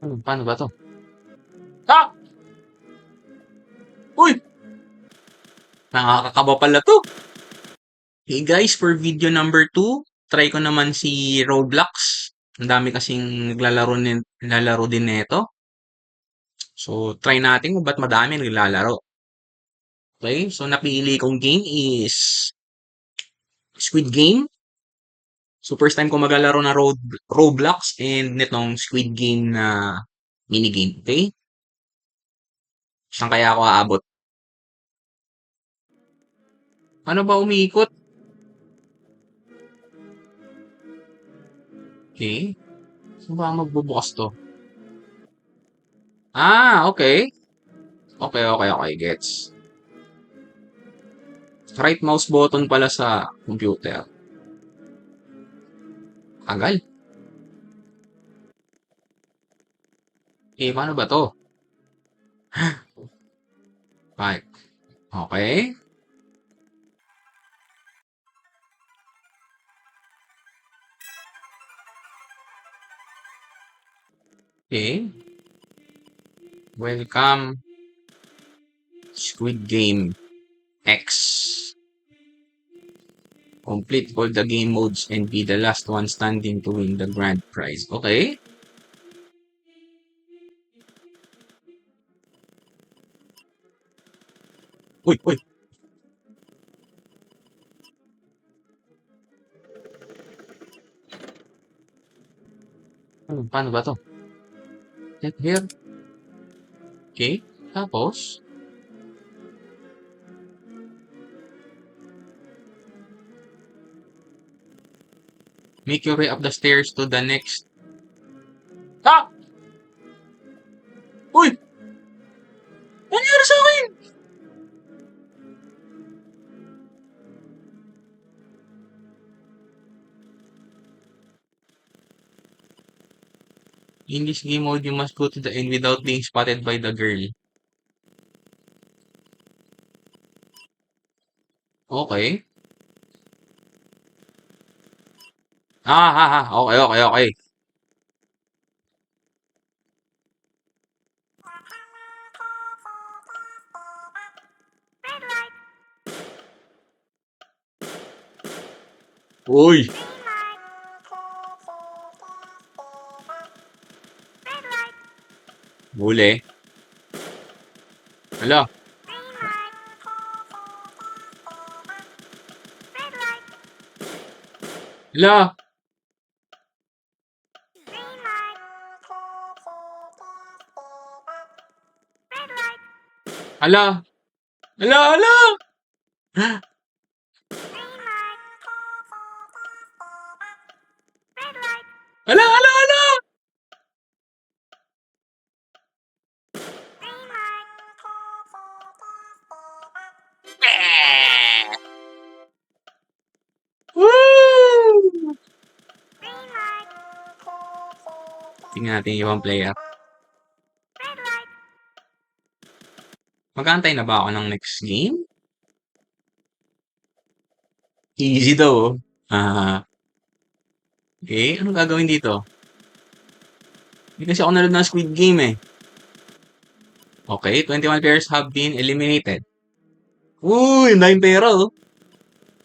Ano, paano ba to? Ha! Uy! Nakakakaba pala to. Hey guys, for video number 2, try ko naman si Roblox. Ang dami kasing naglalaro, nin, naglalaro din nito. So, try natin kung ba't madami naglalaro. Okay, so napili kong game is Squid Game. So, first time ko maglalaro na Road, Roblox and nitong Squid Game na minigame. Okay? Saan kaya ako aabot? Ano ba umiikot? Okay. Saan ba magbubukas to? Ah, okay. Okay, okay, okay. Gets. Right mouse button pala sa computer. Tagal. Eh, paano ba to? Five. Okay. Okay. Welcome. Squid Game X. Complete all the game modes and be the last one standing to win the grand prize. Okay. Uy, uy. Ano, paano ba to? Get here. Okay. Tapos, make your way up the stairs to the next. Ha! Uy! Nangyari sa akin? In this game mode, you must go to the end without being spotted by the girl. Okay. Ah, ah, ah. Okay, okay, okay. Uy! Huli. Hala. Hala. Hala, hala. Hala, hala, hala. Woo! Tingnan natin yung ibang player. Mag-aantay na ba ako ng next game? Easy daw. oh. Ah. okay, ano gagawin dito? Hindi kasi ako nanood ng Squid Game eh. Okay, 21 players have been eliminated. Uy, ang daming pera oh.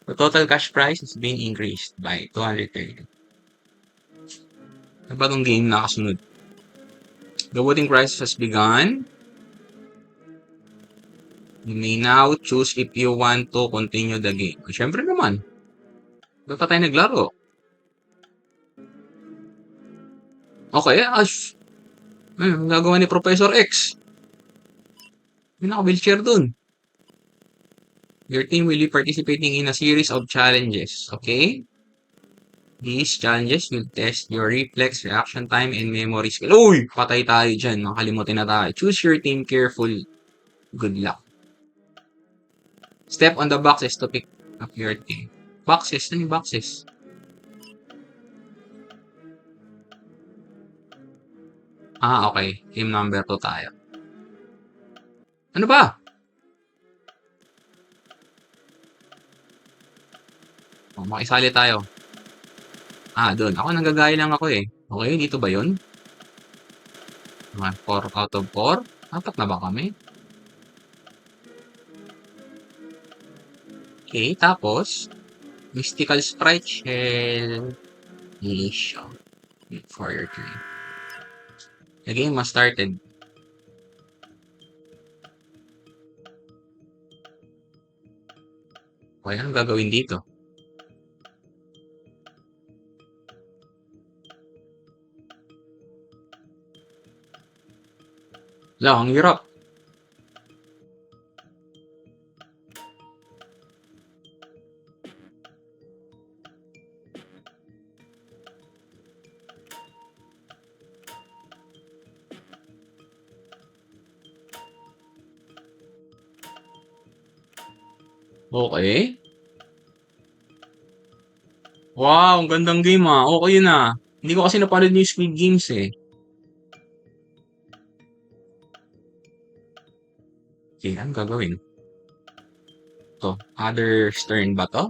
The total cash prize has been increased by 230. Ano ba game na kasunod? The voting process has begun. You may now choose if you want to continue the game. Siyempre naman. Ba't pa tayo naglaro? Okay, Ash. Ano, gagawa ni Professor X? May naka-wheelchair dun. Your team will be participating in a series of challenges, okay? These challenges will test your reflex, reaction time, and memory skill. Uy! Patay tayo dyan. Makalimutin na tayo. Choose your team carefully. Good luck. Step on the boxes to pick up your team. Boxes? Ano yung boxes? Ah, okay. Team number 2 tayo. Ano ba? Oh, makisali tayo. Ah, doon. Ako nanggagaya lang ako eh. Okay, dito ba yun? Mga 4 out of 4. Apat na ba kami? Okay, tapos, Mystical Sprite Shell, Militia, your turn. The game has started. Okay, anong gagawin dito? Wala, ang hirap. Okay. Wow, ang gandang game ah. Okay yun ah. Hindi ko kasi napanood yung Squid Games eh. Okay, anong gagawin? To, other's turn ba to?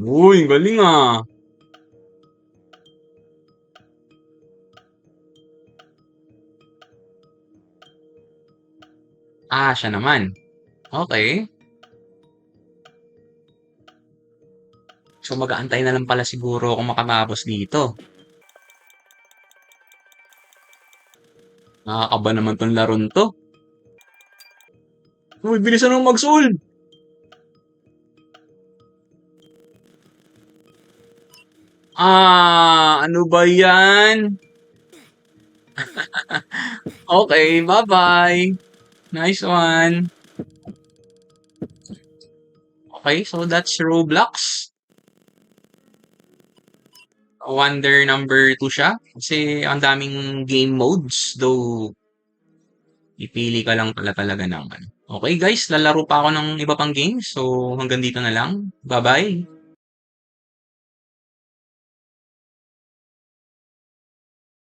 Uy, galing ah. Ah, siya naman. Okay. So, mag-aantay na lang pala siguro ako makatapos dito. Nakakaba naman tong laron to. Uy, bilisan mo mag-solve! Ah, ano ba yan? okay, bye-bye. Nice one. Okay, so that's Roblox. Wonder number 2 siya. Kasi ang daming game modes. Though, ipili ka lang pala talaga naman. Okay guys, lalaro pa ako ng iba pang games. So, hanggang dito na lang. Bye-bye.